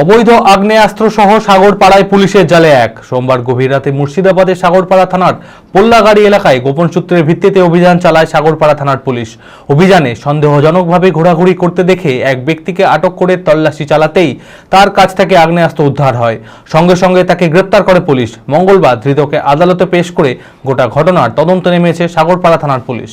অবৈধ আগ্নেয়াস্ত্র সহ সাগরপাড়ায় পুলিশের জালে এক। সোমবার গভীর রাতে মুর্শিদাবাদের সাগরপাড়া থানার পোল্লাগাড়ি এলাকায় গোপন সূত্রের ভিত্তিতে অভিযান চালায় সাগরপাড়া থানার পুলিশ। অভিযানে সন্দেহজনকভাবে ঘোরাঘুরি করতে দেখে এক ব্যক্তিকে আটক করে তল্লাশি চালাতেই তার কাছ থেকে আগ্নেয়াস্ত্র উদ্ধার হয়। সঙ্গে সঙ্গে তাকে গ্রেপ্তার করে পুলিশ। মঙ্গলবার ধৃতকে আদালতে পেশ করে গোটা ঘটনার তদন্ত নেমেছে সাগরপাড়া থানার পুলিশ।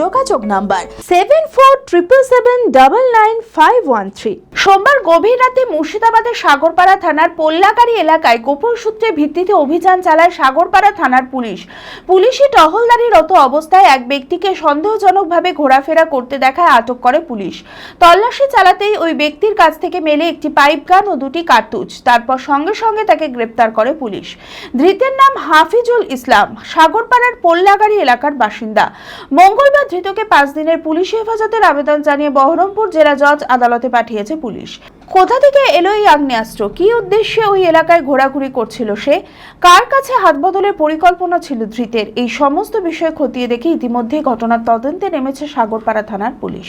যোগাযোগ number seven four triple seven double nine five one three সোমবার গভীর রাতে মুর্শিদাবাদের সাগরপাড়া থানার পোল্লাকারী এলাকায় গোপন সূত্রে ভিত্তিতে অভিযান চালায় সাগরপাড়া থানার পুলিশ। পুলিশি টহলদারিরত অবস্থায় এক ব্যক্তিকে সন্দেহজনকভাবে ঘোরাফেরা করতে দেখায় আটক করে পুলিশ। তল্লাশি চালাতেই ওই ব্যক্তির কাছ থেকে মেলে একটি পাইপ গান ও দুটি কার্তুজ। তারপর সঙ্গে সঙ্গে তাকে গ্রেপ্তার করে পুলিশ। ধৃতের নাম হাফিজুল ইসলাম। সাগরপাড়ার পোল্লাগাড়ি এলাকার বাসিন্দা। মঙ্গলবার ধৃতকে পাঁচ দিনের পুলিশ হেফাজতের আবেদন জানিয়ে বহরমপুর জেলা জজ আদালতে পাঠিয়েছে পুলিশ। কোথা থেকে এলো এই আগ্নেয়াস্ত্র? কি উদ্দেশ্যে ওই এলাকায় ঘোরাঘুরি করছিল সে? কার কাছে হাত বদলের পরিকল্পনা ছিল ধৃতের? এই সমস্ত বিষয় খতিয়ে দেখে ইতিমধ্যে ঘটনার তদন্তে নেমেছে সাগরপাড়া থানার পুলিশ।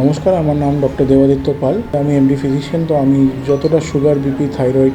নমস্কার, আমার নাম ডক্টর দেবাদিত্য পাল। আমি এমডি ফিজিশিয়ান তো আমি যতটা সুগার বিপি থাইরয়েড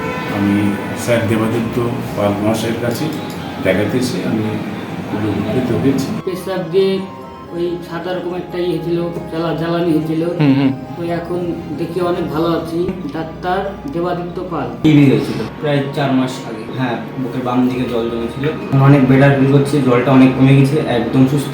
আমি স্যার দেবাদিত্য পাল মহাশয়ের কাছে দেখাতেছি আমি খুব উপকৃত হয়েছি। পেশাব দিয়ে ওই সাদা রকম একটা ইয়ে হয়েছিল জ্বালা জ্বালানি হয়েছিল তো এখন দেখি অনেক ভালো আছি। ডাক্তার দেবাদিত্য পাল। টিভি হয়েছিল প্রায় চার মাস আগে। হ্যাঁ বুকের বাম দিকে জল জমেছিল। অনেক বেটার ফিল করছে জলটা অনেক কমে গেছে একদম সুস্থ।